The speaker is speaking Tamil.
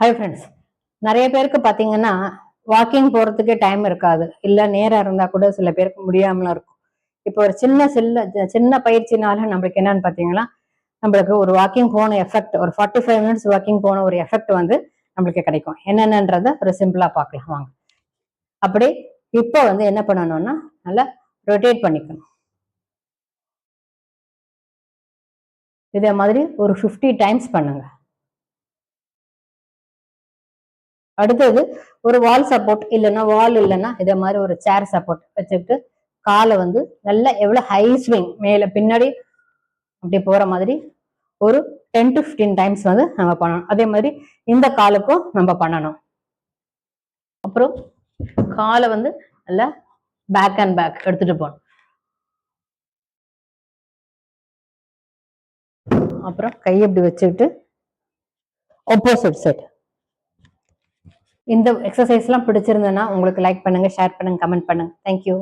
ஹாய் ஃப்ரெண்ட்ஸ் நிறைய பேருக்கு பார்த்தீங்கன்னா வாக்கிங் போகிறதுக்கே டைம் இருக்காது. இல்லை நேராக இருந்தால் கூட சில பேருக்கு முடியாமலும் இருக்கும். இப்போ ஒரு சின்ன சில்ல சின்ன பயிற்சினால நம்மளுக்கு என்னன்னு பார்த்தீங்கன்னா நம்மளுக்கு ஒரு வாக்கிங் போன எஃபெக்ட் ஒரு ஃபார்ட்டி ஃபைவ் மினிட்ஸ் வாக்கிங் போன ஒரு எஃபெக்ட் வந்து நம்மளுக்கு கிடைக்கும். என்னென்னன்றத ஒரு சிம்பிளாக பார்க்கலாம். வாங்க. அப்படி இப்போ வந்து என்ன பண்ணணும்னா நல்லா ரொட்டேட் பண்ணிக்கணும். இதே மாதிரி ஒரு ஃபிஃப்டி டைம்ஸ் பண்ணுங்கள் அடுத்தது ஒரு வால் சப்போர்ட் இல்லைன்னா வால் இல்லைன்னா இதே மாதிரி ஒரு சேர் சப்போர்ட் வச்சுக்கிட்டு காலை வந்து நல்லா எவ்வளோ ஹை ஸ்விங் மேலே பின்னாடி அப்படி போகிற மாதிரி ஒரு டென் டு ஃபிஃப்டீன் டைம்ஸ் வந்து நம்ம பண்ணணும். அதே மாதிரி இந்த காலுக்கும் நம்ம பண்ணணும். அப்புறம் காலை வந்து நல்லா பேக் அண்ட் பேக் எடுத்துட்டு போகணும். அப்புறம் கை இப்படி வச்சுக்கிட்டு ஆப்போசிட் சைட் இந்த எக்ஸசைஸ்லாம் பிடிச்சிருந்ததுன்னா உங்களுக்கு லைக் பண்ணுங்கள் ஷேர் பண்ணுங்க கமெண்ட் பண்ணுங்கள் தேங்க்யூ